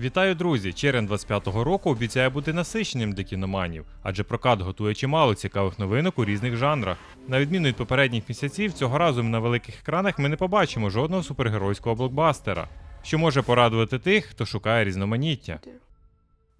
Вітаю, друзі! Черен 25-го року обіцяє бути насиченим для кіноманів, адже прокат готує чимало цікавих новинок у різних жанрах. На відміну від попередніх місяців, цього разу на великих екранах ми не побачимо жодного супергеройського блокбастера, що може порадувати тих, хто шукає різноманіття.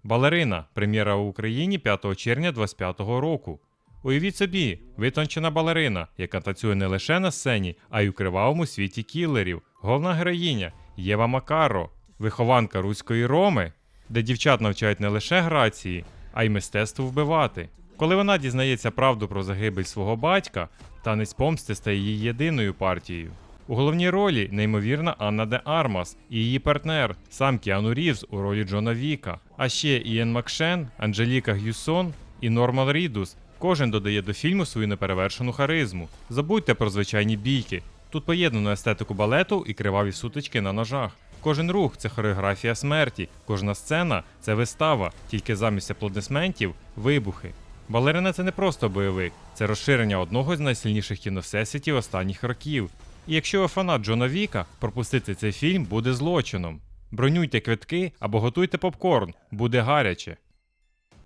Балерина. Прем'єра в Україні 5 червня 25-го року. Уявіть собі, витончена балерина, яка танцює не лише на сцені, а й у кривавому світі кілерів. Головна героїня Єва Макаро, вихованка руської Роми, де дівчат навчають не лише грації, а й мистецтву вбивати. Коли вона дізнається правду про загибель свого батька, танець помсти стає її єдиною партією. У головній ролі неймовірна Анна де Армас і її партнер, сам Кіану Рівз у ролі Джона Віка, а ще Ієн Макшен, Анджеліка Гюсон і Норман Рідус. Кожен додає до фільму свою неперевершену харизму. Забудьте про звичайні бійки. Тут поєднано естетику балету і криваві сутички на ножах. Кожен рух це хореографія смерті, кожна сцена це вистава, тільки замість аплодисментів вибухи. Балерина це не просто бойовик, це розширення одного з найсильніших кіновсесвітів останніх років. І якщо ви фанат Джона Віка, пропустити цей фільм буде злочином. Бронюйте квитки або готуйте попкорн, буде гаряче.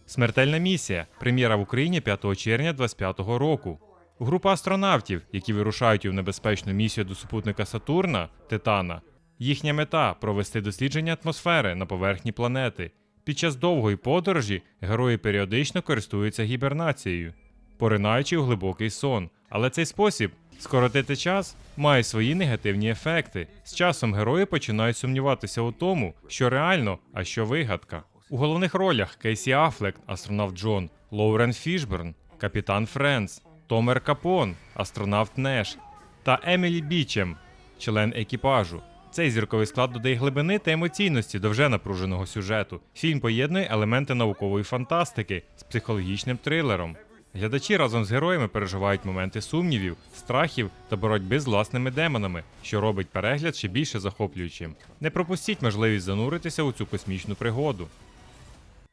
Смертельна місія. Прем'єра в Україні 5 червня 25-го року. Група астронавтів, які вирушають у небезпечну місію до супутника Сатурна Титана. Їхня мета провести дослідження атмосфери на поверхні планети. Під час довгої подорожі герої періодично користуються гібернацією, поринаючи у глибокий сон. Але цей спосіб скоротити час має свої негативні ефекти. З часом герої починають сумніватися у тому, що реально, а що вигадка. У головних ролях Кейсі Афлек, астронавт Джон, Лоурен Фішберн, капітан Френс, Томер Капон, астронавт Неш та Емілі Бічем, член екіпажу. Цей зірковий склад додає глибини та емоційності до вже напруженого сюжету. Фільм поєднує елементи наукової фантастики з психологічним трилером. Глядачі разом з героями переживають моменти сумнівів, страхів та боротьби з власними демонами, що робить перегляд ще більше захоплюючим. Не пропустіть можливість зануритися у цю космічну пригоду.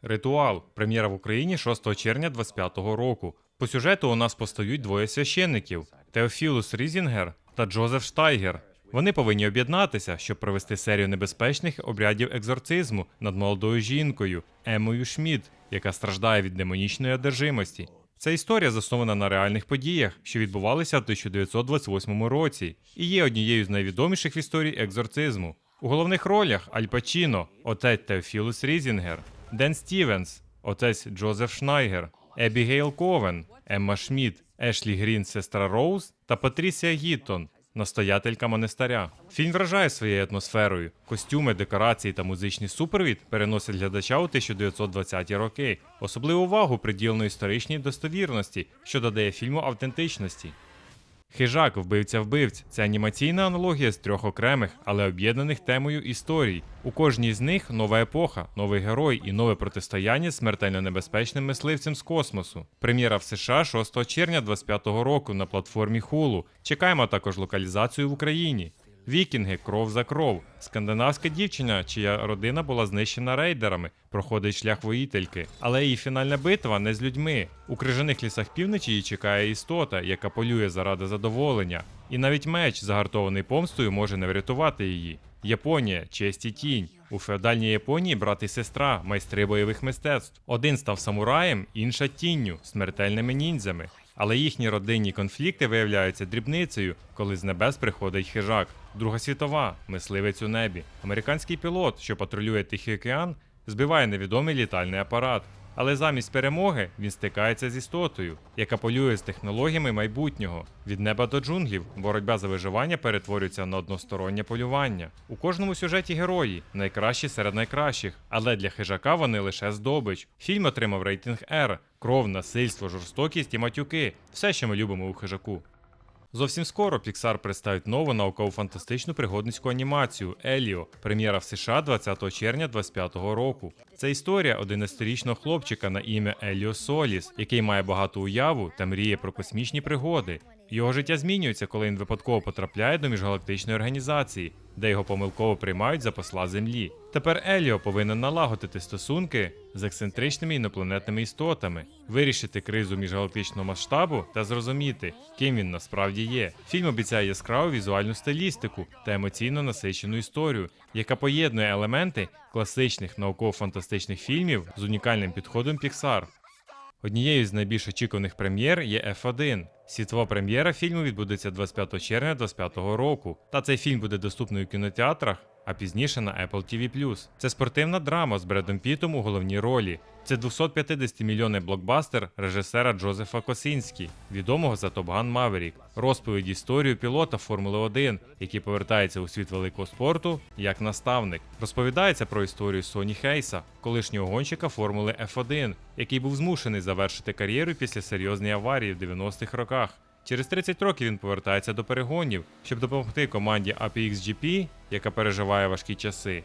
Ритуал. Прем'єра в Україні 6 червня 25-го року. По сюжету у нас постають двоє священників: Теофілус Різінгер та Джозеф Штайгер. Вони повинні об'єднатися, щоб провести серію небезпечних обрядів екзорцизму над молодою жінкою Емою Шмідт, яка страждає від демонічної одержимості. Ця історія заснована на реальних подіях, що відбувалися в 1928 році, і є однією з найвідоміших в історії екзорцизму. У головних ролях Аль Пачіно, отець Теофілус Різінгер, Ден Стівенс, отець Джозеф Шнайгер, Ебігейл Ковен, Емма Шмідт, Ешлі Грін, сестра Роуз та Патрісія Гіттон, настоятелька монастиря. Фільм вражає своєю атмосферою. Костюми, декорації та музичний супровід переносять глядача у 1920-ті роки. Особливу увагу приділено історичній достовірності, що додає фільму автентичності. Хижак, вбивця вбивць це анімаційна аналогія з трьох окремих, але об'єднаних темою історій. У кожній з них нова епоха, новий герой і нове протистояння з смертельно небезпечним мисливцем з космосу. Прем'єра в США 6 червня 25-го року на платформі Hulu. Чекаємо також локалізацію в Україні. Вікінги, кров за кров. Скандинавська дівчина, чия родина була знищена рейдерами, проходить шлях воїтельки. Але її фінальна битва не з людьми. У крижаних лісах півночі її чекає істота, яка полює заради задоволення. І навіть меч, загартований помстою, може не врятувати її. Японія, честь і тінь. У феодальній Японії брат і сестра, майстри бойових мистецтв. Один став самураєм, інша тінню, смертельними ніндзями. Але їхні родинні конфлікти виявляються дрібницею, коли з небес приходить хижак. Друга світова, мисливець у небі. Американський пілот, що патрулює Тихий океан, збиває невідомий літальний апарат. Але замість перемоги він стикається з істотою, яка полює з технологіями майбутнього. Від неба до джунглів боротьба за виживання перетворюється на одностороннє полювання. У кожному сюжеті герої найкращі серед найкращих, але для хижака вони лише здобич. Фільм отримав рейтинг R, кров, насильство, жорстокість і матюки все, що ми любимо у хижаку. Зовсім скоро Pixar представить нову науково-фантастичну пригодницьку анімацію Еліо, прем'єра в США 20 червня 2025 року. Це історія 11-річного хлопчика на ім'я Еліо Соліс, який має багату уяву та мріє про космічні пригоди. Його життя змінюється, коли він випадково потрапляє до міжгалактичної організації, де його помилково приймають за посла Землі. Тепер Еліо повинен налагодити стосунки з ексцентричними інопланетними істотами, вирішити кризу міжгалактичного масштабу та зрозуміти, ким він насправді є. Фільм обіцяє яскраву візуальну стилістику та емоційно насичену історію, яка поєднує елементи класичних науково-фантастичних фільмів з унікальним підходом Pixar. Однією з найбільш очікуваних прем'єр є F1. Світова прем'єра фільму відбудеться 25 червня 2025 року. Та цей фільм буде доступний у кінотеатрах, а пізніше на Apple TV+. Це спортивна драма з Бредом Пітом у головній ролі. Це 250-мільйонний блокбастер режисера Джозефа Косінські, відомого за Gun Maverick. Розповідь історію пілота Формули 1, який повертається у світ великого спорту як наставник. Розповідається про історію Соні Хейса, колишнього гонщика Формули F1, який був змушений завершити кар'єру після серйозної аварії в 90-х роках. Через 30 років він повертається до перегонів, щоб допомогти команді APXGP, яка переживає важкі часи.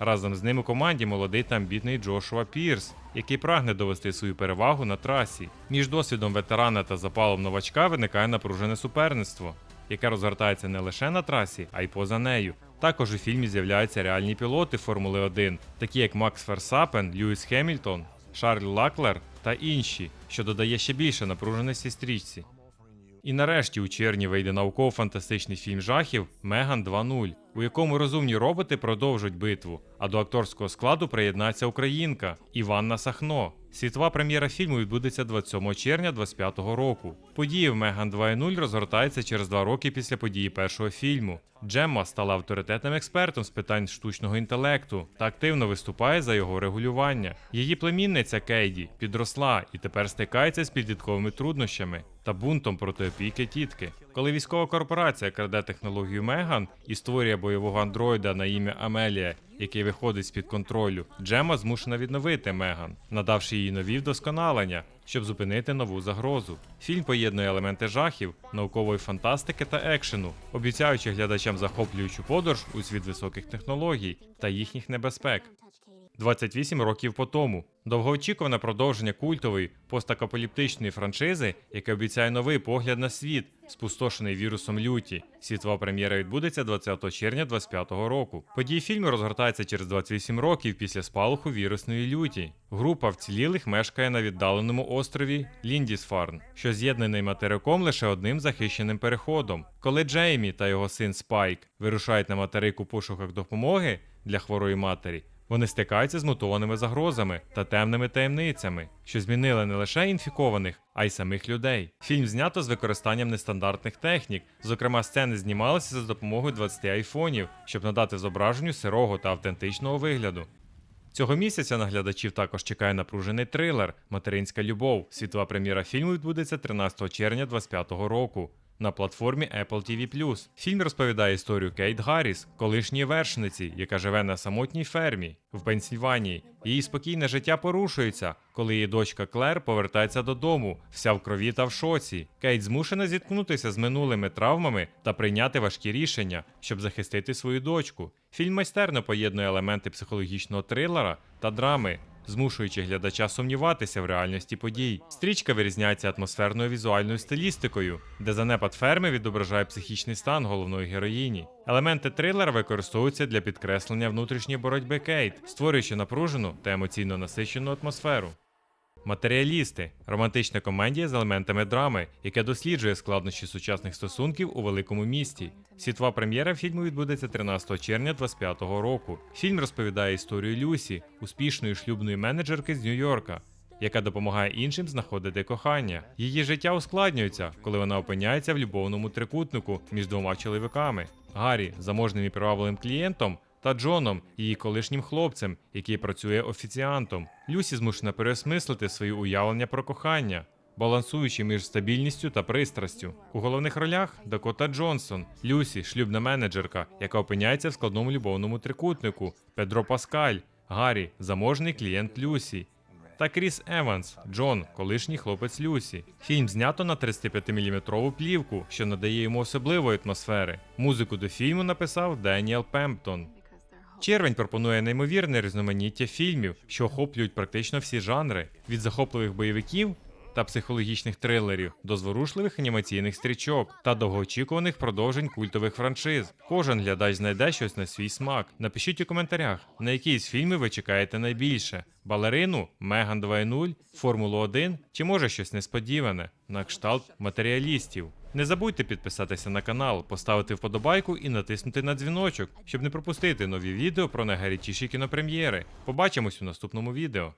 Разом з ним у команді молодий та амбітний Джошуа Пірс, який прагне довести свою перевагу на трасі. Між досвідом ветерана та запалом новачка виникає напружене суперництво, яке розгортається не лише на трасі, а й поза нею. Також у фільмі з'являються реальні пілоти Формули 1, такі як Макс Ферсапен, Льюіс Хемільтон, Шарль Лаклер та інші, що додає ще більше напруженості стрічці. І нарешті у червні вийде науково-фантастичний фільм жахів Меган 2.0, у якому розумні роботи продовжують битву, а до акторського складу приєднається українка Іванна Сахно. Світова прем'єра фільму відбудеться 27 червня 2025 року. Події в Меган 2.0 розгортаються через два роки після події першого фільму. Джемма стала авторитетним експертом з питань штучного інтелекту та активно виступає за його регулювання. Її племінниця Кейді підросла і тепер стикається з підлітковими труднощами та бунтом проти опіки тітки. Коли військова корпорація краде технологію Меган і створює бойового андроїда на ім'я Амелія, який виходить з під контролю, Джема змушена відновити Меган, надавши їй нові вдосконалення, щоб зупинити нову загрозу. Фільм поєднує елементи жахів, наукової фантастики та екшену, обіцяючи глядачам захоплюючу подорож у світ високих технологій та їхніх небезпек. 28 років по тому. Довгоочікуване продовження культової постакапаліптичної франшизи, яке обіцяє новий погляд на світ, спустошений вірусом люті. Світова прем'єра відбудеться 20 червня 2025 року. Події фільму розгортаються через 28 років після спалаху вірусної люті. Група вцілілих мешкає на віддаленому острові Ліндісфарн, що з'єднаний материком лише одним захищеним переходом. Коли Джеймі та його син Спайк вирушають на материк у пошуках допомоги для хворої матері. Вони стикаються з мутованими загрозами та темними таємницями, що змінили не лише інфікованих, а й самих людей. Фільм знято з використанням нестандартних технік. Зокрема, сцени знімалися за допомогою 20 айфонів, щоб надати зображенню сирого та автентичного вигляду. Цього місяця на глядачів також чекає напружений трилер Материнська любов. Світова прем'єра фільму відбудеться 13 червня 2025 року. На платформі Apple TV+. Фільм розповідає історію Кейт Гарріс, колишньої вершниці, яка живе на самотній фермі в Пенсільванії. Її спокійне життя порушується, коли її дочка Клер повертається додому, вся в крові та в шоці. Кейт змушена зіткнутися з минулими травмами та прийняти важкі рішення, щоб захистити свою дочку. Фільм майстерно поєднує елементи психологічного трилера та драми, змушуючи глядача сумніватися в реальності подій. Стрічка вирізняється атмосферною візуальною стилістикою, де занепад ферми відображає психічний стан головної героїні. Елементи трилера використовуються для підкреслення внутрішньої боротьби Кейт, створюючи напружену та емоційно насичену атмосферу. Матеріалісти романтична комедія з елементами драми, яка досліджує складнощі сучасних стосунків у великому місті. Світова прем'єра фільму відбудеться 13 червня 2025 року. Фільм розповідає історію Люсі, успішної шлюбної менеджерки з Нью-Йорка, яка допомагає іншим знаходити кохання. Її життя ускладнюється, коли вона опиняється в любовному трикутнику між двома чоловіками. Гаррі, заможним і привабливим клієнтом, та Джоном, її колишнім хлопцем, який працює офіціантом. Люсі змушена переосмислити свої уявлення про кохання, балансуючи між стабільністю та пристрастю. У головних ролях Дакота Джонсон, Люсі, шлюбна менеджерка, яка опиняється в складному любовному трикутнику, Педро Паскаль, Гаррі, заможний клієнт Люсі. Та Кріс Еванс, Джон, колишній хлопець Люсі. Фільм знято на 35-мм плівку, що надає йому особливої атмосфери. Музику до фільму написав Деніел Пемптон. Червень пропонує неймовірне різноманіття фільмів, що охоплюють практично всі жанри. Від захопливих бойовиків та психологічних трилерів до зворушливих анімаційних стрічок та довгоочікуваних продовжень культових франшиз. Кожен глядач знайде щось на свій смак. Напишіть у коментарях, на які з фільмів ви чекаєте найбільше: балерину, Меган 2.0, Формулу 1 чи може щось несподіване на кшталт матеріалістів. Не забудьте підписатися на канал, поставити вподобайку і натиснути на дзвіночок, щоб не пропустити нові відео про найгарячіші кінопрем'єри. Побачимось у наступному відео.